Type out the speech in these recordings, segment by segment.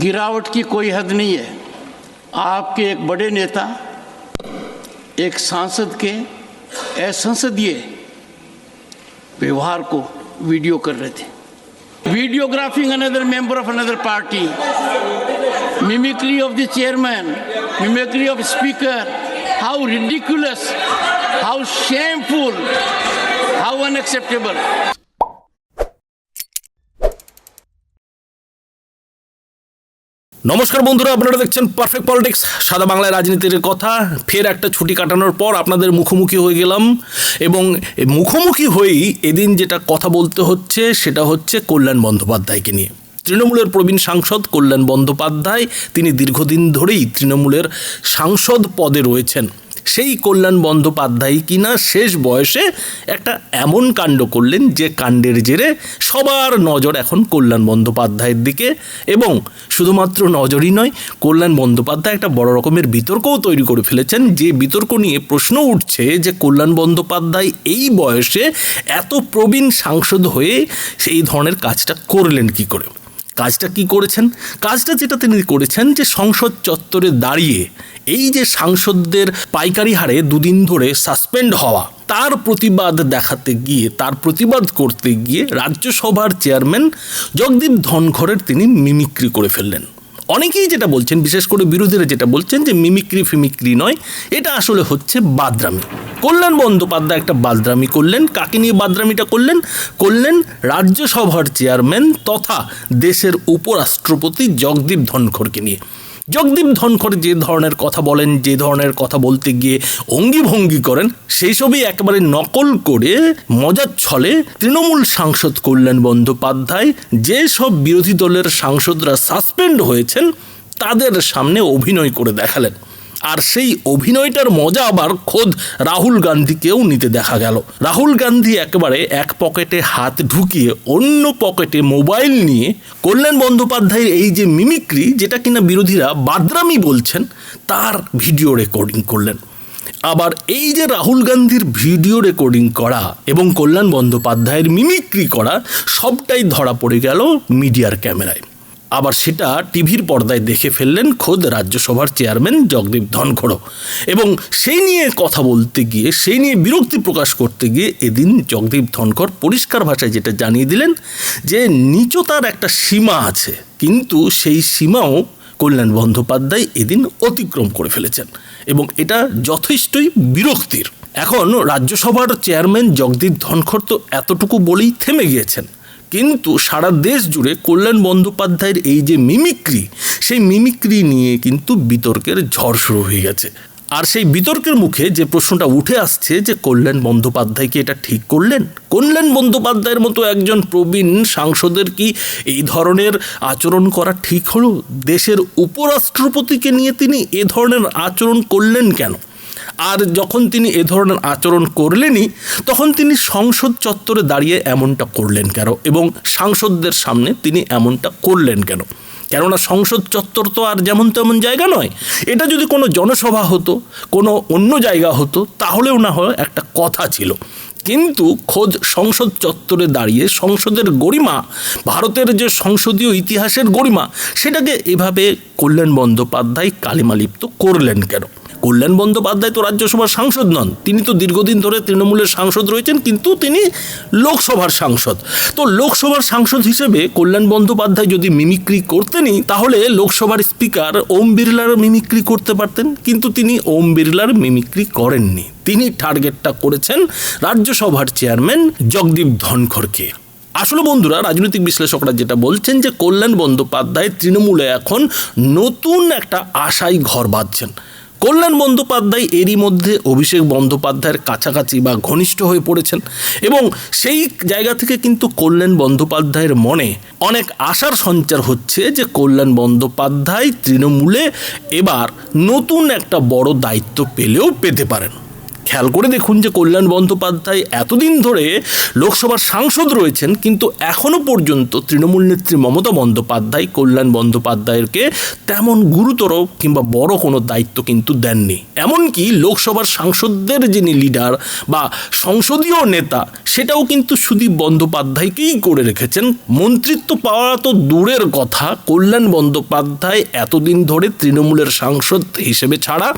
गिरावट की कोई हद नहीं है। आपके एक बड़े नेता, एक सांसद के असंसदीय व्यवहार को वीडियो कर रहे थे। Videographing another member of another party mimicry of the chairman mimicry of speaker how ridiculous, how shameful, how unacceptable. নমস্কার বন্ধুরা আপনারা দেখছেন পারফেক্ট পলিটিক্স সাদা বাংলায় রাজনীতির কথা। ফের একটা ছুটি কাটানোর পর আপনাদের মুখোমুখি হয়ে গেলাম। এবং মুখোমুখি হয়েই এদিন যেটা কথা বলতে হচ্ছে সেটা হচ্ছে কল্যাণ বন্দ্যোপাধ্যায়কে নিয়ে। তৃণমূলের প্রবীণ সাংসদ কল্যাণ বন্দ্যোপাধ্যায়, তিনি দীর্ঘদিন ধরেই তৃণমূলের সাংসদ পদে রয়েছেন। সেই কল্যাণ বন্দ্যোপাধ্যায় কিনা শেষ বয়সে একটা এমন কাণ্ড করলেন যে কাণ্ডের জেরে সবার নজর এখন কল্যাণ বন্দ্যোপাধ্যায়ের দিকে এবং শুধুমাত্র নজরই নয়, কল্যাণ বন্দ্যোপাধ্যায় একটা বড় রকমের বিতর্কও তৈরি করে ফেলেছেন। যে বিতর্ক নিয়ে প্রশ্ন উঠছে যে কল্যাণ বন্দ্যোপাধ্যায় এই বয়সে এত প্রবীণ সাংসদ হয়ে সেই ধরনের কাজটা করলেন কি করে? কাজটা কি করেছেন? কাজটা যেটা তিনি করেছেন যে সংসদ চত্বরে দাঁড়িয়ে এই যে সাংসদদের পাইকারি হারে দুদিন ধরে সাসপেন্ড হওয়া, তার প্রতিবাদ দেখাতে গিয়ে, তার প্রতিবাদ করতে গিয়ে রাজ্যসভার চেয়ারম্যান জগদীপ ধনখড়ের তিনি মিমিক্রি করে ফেললেন। অনেকেই যেটা বলছেন, বিশেষ করে বিরোধীরা যেটা বলছেন যে মিমিক্রি ফিমিক্রি নয়, এটা আসলে হচ্ছে বাদরামি। কল্যাণ বন্দ্যোপাধ্যায় একটা বাদরামি করলেন, কাকে নিয়ে বাদরামিটা করলেন? করলেন রাজ্যসভার চেয়ারম্যান তথা দেশের উপরাষ্ট্রপতি জগদীপ ধনখড়কে নিয়ে। জগদীপ ধনখড় যে ধরনের কথা বলেন, যে ধরনের কথা বলতে গিয়ে অঙ্গি ভঙ্গি করেন, সেই সবই একেবারে নকল করে মজার ছলে তৃণমূল সাংসদ কল্যাণ বন্দ্যোপাধ্যায় যে সব বিরোধী দলের সাংসদরা সাসপেন্ড হয়েছেন, তাদের সামনে অভিনয় করে দেখালেন। আর সেই অভিনয়টার মজা আবার খোদ রাহুল গান্ধীকেও নিতে দেখা গেল। রাহুল গান্ধী একেবারে এক পকেটে হাত ঢুকিয়ে অন্য পকেটে মোবাইল নিয়ে কল্যাণ বন্দ্যোপাধ্যায়ের এই যে মিমিক্রি, যেটা কিনা বিরোধীরা বাদরামি বলছেন, তার ভিডিও রেকর্ডিং করলেন। আবার এই যে রাহুল গান্ধীর ভিডিও রেকর্ডিং করা এবং কল্যাণ বন্দ্যোপাধ্যায়ের মিমিক্রি করা, সবটাই ধরা পড়ে গেল মিডিয়ার ক্যামেরায়। আবার সেটা টিভির পর্দায় দেখে ফেললেন খোদ রাজ্যসভার চেয়ারম্যান জগদীপ ধনখড়। এবং সেই নিয়ে কথা বলতে গিয়ে, সেই নিয়ে বিরক্তি প্রকাশ করতে গিয়ে এদিন জগদীপ ধনখড় পরিষ্কার ভাষায় যেটা জানিয়ে দিলেন যে নিচতার একটা সীমা আছে, কিন্তু সেই সীমাও কল্যাণ বন্দ্যোপাধ্যায় এদিন অতিক্রম করে ফেলেছেন। এবং এটা যথেষ্টই বিরক্তির। এখন রাজ্যসভার চেয়ারম্যান জগদীপ ধনখড় তো এতটুকু বলেই থেমে গিয়েছেন। কিন্তু সারা দেশ জুড়ে কল্যাণ বন্দ্যোপাধ্যায়ের এই যে মিমিক্রি সেই মিমিক্রি নিয়ে কিন্তু বিতর্কের ঝড় শুরু হয়ে গেছে। আর সেই বিতর্কের মুখে যে প্রশ্নটা উঠে আসছে যে কল্যাণ বন্দ্যোপাধ্যায় কি এটা ঠিক করলেন? কল্যাণ বন্দ্যোপাধ্যায়ের মতো একজন প্রবীণ সাংসদের কি এই ধরনের আচরণ করা ঠিক হলো? দেশের উপরাষ্ট্রপতিকে নিয়ে তিনি এ ধরনের আচরণ করলেন কেন? আর যখন তিনি এ ধরনের আচরণ করলেনই, তখন তিনি সংসদ চত্বরে দাঁড়িয়ে এমনটা করলেন কেন? এবং সাংসদদের সামনে তিনি এমনটা করলেন কেন? কেননা সংসদ চত্বর তো আর যেমন তেমন জায়গা নয়। এটা যদি কোনো জনসভা হতো, কোনো অন্য জায়গা হতো, তাহলেও না হয় একটা কথা ছিল। কিন্তু খোদ সংসদ চত্বরে দাঁড়িয়ে সংসদের গরিমা, ভারতের যে সংসদীয় ইতিহাসের গরিমা, সেটাকে এভাবে কল্যাণ বন্দ্যোপাধ্যায় কালিমালিপ্ত করলেন কেন? কল্যাণ বন্দ্যোপাধ্যায় তো রাজ্যসভার সাংসদ নন। তিনি তো দীর্ঘদিন ধরে তৃণমূলের সাংসদ রয়েছেন, কিন্তু তিনি লোকসভার সাংসদ। তো লোকসভার সাংসদ হিসেবে কল্যাণ বন্দ্যোপাধ্যায় যদি মিমিক্রি করতেনই, তাহলে লোকসভার স্পিকার ওম বিড়লার মিমিক্রি করতে পারতেন, কিন্তু তিনি ওম বিড়লার মিমিক্রি করেননি। তিনি টার্গেটটা করেছেন রাজ্যসভার চেয়ারম্যান জগদীপ ধনখড়কে। আসলে বন্ধুরা, রাজনৈতিক বিশ্লেষকরা যেটা বলছেন যে কল্যাণ বন্দ্যোপাধ্যায় তৃণমূলে এখন নতুন একটা আশায় ঘর বাঁধছেন। কল্যাণ বন্দ্যোপাধ্যায় এরই মধ্যে অভিষেক বন্দ্যোপাধ্যায়ের কাছাকাছি বা ঘনিষ্ঠ হয়ে পড়েছেন এবং সেই জায়গা থেকে কিন্তু কল্যাণ বন্দ্যোপাধ্যায়ের মনে অনেক আশার সঞ্চার হচ্ছে যে কল্যাণ বন্দ্যোপাধ্যায় তৃণমূলে এবার নতুন একটা বড় দায়িত্ব পেলেও পেতে পারেন। খেয়াল করে দেখুন যে কল্যাণ বন্দ্যোপাধ্যায় এতদিন ধরে লোকসভার সাংসদ রয়েছেন, কিন্তু এখনও পর্যন্ত তৃণমূল নেত্রী মমতা বন্দ্যোপাধ্যায় কল্যাণ বন্দ্যোপাধ্যায়কে তেমন গুরুতর কিংবা বড় কোনো দায়িত্ব কিন্তু দেননি। এমনকি লোকসভার সাংসদদের যিনি লিডার বা সংসদীয় নেতা, সেটাও কিন্তু সুদীপ বন্দ্যোপাধ্যায়কেই করে রেখেছেন। মন্ত্রিত্ব পাওয়া তো দূরের কথা, কল্যাণ বন্দ্যোপাধ্যায় এতদিন ধরে তৃণমূলের সাংসদ হিসেবে ছাড়া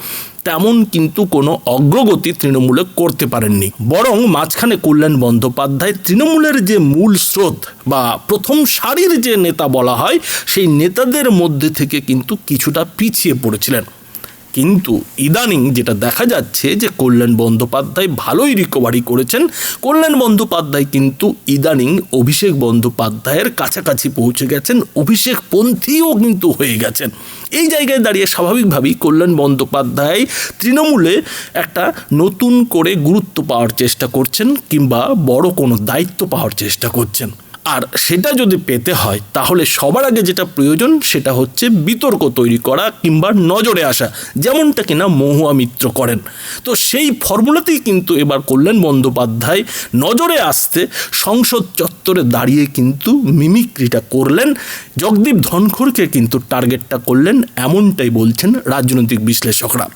তেমন কিন্তু কোনো অগ্রগতি তৃণমূলে করতে পারেননি। বরং মাঝখানে কল্যাণ বন্দ্যোপাধ্যায় তৃণমূলের যে মূল স্রোত বা প্রথম সারির যে নেতা বলা হয়, সেই নেতাদের মধ্যে থেকে কিন্তু কিছুটা পিছিয়ে পড়েছিলেন। কিন্তু ইদানিং যেটা দেখা যাচ্ছে যে কল্যাণ বন্দ্যোপাধ্যায় ভালোই রিকভারি করেছেন। কল্যাণ বন্দ্যোপাধ্যায় কিন্তু ইদানিং অভিষেক বন্দ্যোপাধ্যায়ের কাছাকাছি পৌঁছে গেছেন। অভিষেক পন্থীও কিন্তু হয়ে গেছেন। এই জায়গায় দাঁড়িয়ে স্বাভাবিকভাবেই কল্যাণ বন্দ্যোপাধ্যায় তৃণমূলে একটা নতুন করে গুরুত্ব পাওয়ার চেষ্টা করছেন কিংবা বড় কোনো দায়িত্ব পাওয়ার চেষ্টা করছেন। আর সেটা যদি পেতে হয়, তাহলে সবার আগে যেটা প্রয়োজন সেটা হচ্ছে বিতর্ক তৈরি করা কিংবা নজরে আসা, যেমনটা কিনা মহুয়া মিত্র করেন। তো সেই ফর্মুলাতেই কিন্তু এবার করলেন বন্দ্যোপাধ্যায় নজরে আসতে সংসদ চত্বরে দাঁড়িয়ে কিন্তু মিমিক্রিটা করলেন। জগদীপ ধনখড়কে কিন্তু টার্গেটটা করলেন, এমনটাই বলছেন রাজনৈতিক বিশ্লেষকরা।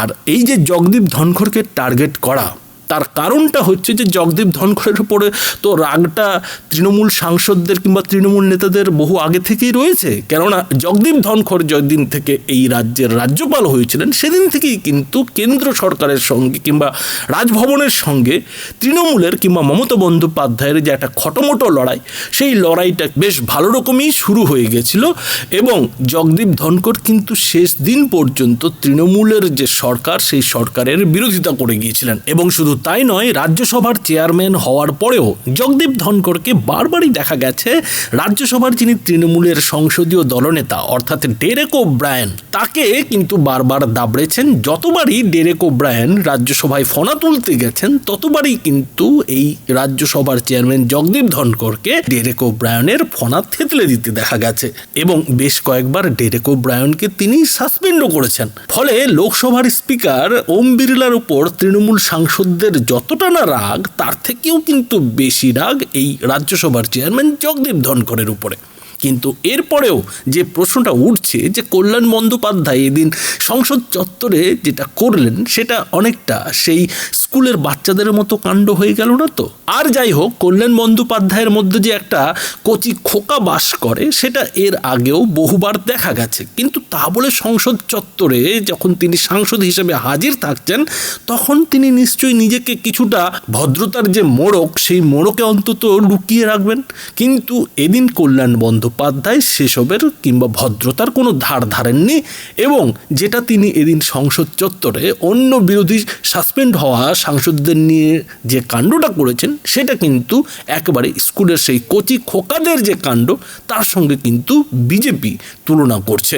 আর এই যে জগদীপ ধনখড়কে টার্গেট করা তার কারণটা হচ্ছে যে জগদীপ ধনখড়ের উপরে তো রাগটা তৃণমূল সাংসদদের কিংবা তৃণমূল নেতাদের বহু আগে থেকেই রয়েছে। কেননা জগদীপ ধনখড় যেদিন থেকে এই রাজ্যের রাজ্যপাল হয়েছিলেন, সেদিন থেকেই কিন্তু কেন্দ্র সরকারের সঙ্গে কিংবা রাজভবনের সঙ্গে তৃণমূলের কিংবা মমতা বন্দ্যোপাধ্যায়ের যে একটা খটোমটো লড়াই, সেই লড়াইটা বেশ ভালো রকমই শুরু হয়ে গেছিল এবং জগদীপ ধনখড় কিন্তু শেষ দিন পর্যন্ত তৃণমূলের যে সরকার, সেই সরকারের বিরোধিতা করে গিয়েছিলেন এবং শুধু তাই নয়, রাজ্যসভার চেয়ারম্যান হওয়ার পরেও জগদীপ ধনকরকে বারবারই দেখা গেছে রাজ্যসভার যিনি তৃণমূলের সংসদীয় দলনেতা, অর্থাৎ ডেরেক ও ব্রায়ান, তাকে কিন্তু বারবার দাবড়েছেন, যতবারই ডেরেক ও ব্রায়ান রাজ্যসভায় ফোনা তুলতে গেছেন, ততবারই কিন্তু এই রাজ্যসভার চেয়ারম্যান জগদীপ ধনকরকে ডেরেক ও ব্রায়ানের ফোনা থেতলে দিতে দেখা গেছে এবং বেশ কয়েকবার ডেরেক ও ব্রায়ানকে তিনি সাসপেন্ডও করেছেন। ফলে লোকসভার স্পিকার ওম বিড়লার উপর তৃণমূল সাংসদদের যতটা না রাগ তার থেকেও কিন্তু বেশি রাগ এই রাজ্যসভার চেয়ারম্যান জগদীপ ধনখড়ের উপরে। কিন্তু এরপরেও যে প্রশ্নটা উঠছে যে কল্যাণ বন্দ্যোপাধ্যায় এদিন সংসদ চত্বরে যেটা করলেন, সেটা অনেকটা সেই স্কুলের বাচ্চাদের মতো কাণ্ড হয়ে গেল না তো? আর যাই হোক, কল্যাণ বন্দ্যোপাধ্যায়ের মধ্যে যে একটা কচি খোকা বাস করে, সেটা এর আগেও বহুবার দেখা গেছে। কিন্তু তা বলে সংসদ চত্বরে যখন তিনি সাংসদ হিসেবে হাজির থাকছেন, তখন তিনি নিশ্চয়ই নিজেকে কিছুটা ভদ্রতার যে মোড়ক, সেই মোড়কে অন্তত লুকিয়ে রাখবেন। কিন্তু এদিন কল্যাণ বন্দ্যোপাধ্যায় সেসবের কিংবা ভদ্রতার কোনো ধার ধারেননি এবং যেটা তিনি এদিন সংসদ চত্বরে অন্য বিরোধী সাসপেন্ড হওয়া সাংসদদের নিয়ে যে কাণ্ডটা করেছেন, সেটা কিন্তু একবারে স্কুলের সেই কচি খোকাদের যে কাণ্ড, তার সঙ্গে কিন্তু বিজেপি তুলনা করছে।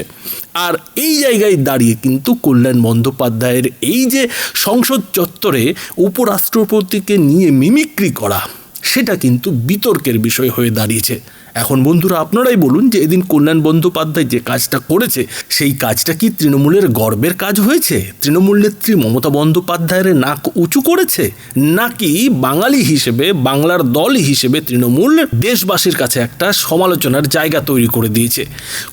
আর এই জায়গায় দাঁড়িয়ে কিন্তু কল্যাণ বন্দ্যোপাধ্যায়ের এই যে সংসদ চত্বরে উপরাষ্ট্রপতিকে নিয়ে মিমিক্রি করা, সেটা কিন্তু বিতর্কের বিষয় হয়ে দাঁড়িয়েছে। এখন বন্ধুরা আপনারাই বলুন যে এদিন কল্যাণ বন্দ্যোপাধ্যায় যে কাজটা করেছে, সেই কাজটা কি তৃণমূলের গর্বের কাজ হয়েছে? তৃণমূল নেত্রী মমতা বন্দ্যোপাধ্যায়ের নাক উঁচু করেছে? নাকি বাঙালি হিসেবে, বাংলার দল হিসেবে তৃণমূল দেশবাসীর কাছে একটা সমালোচনার জায়গা তৈরি করে দিয়েছে?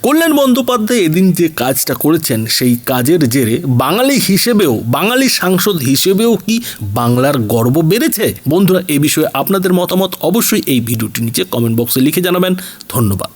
কল্যাণ বন্দ্যোপাধ্যায় এদিন যে কাজটা করেছেন, সেই কাজের জেরে বাঙালি হিসেবেও, বাঙালি সাংসদ হিসেবেও কি বাংলার গর্ব বেড়েছে? বন্ধুরা, এ বিষয়ে আপনাদের মতামত অবশ্যই এই ভিডিওটি নিচে কমেন্ট বক্সে লিখে জানাবেন। ধন্যবাদ।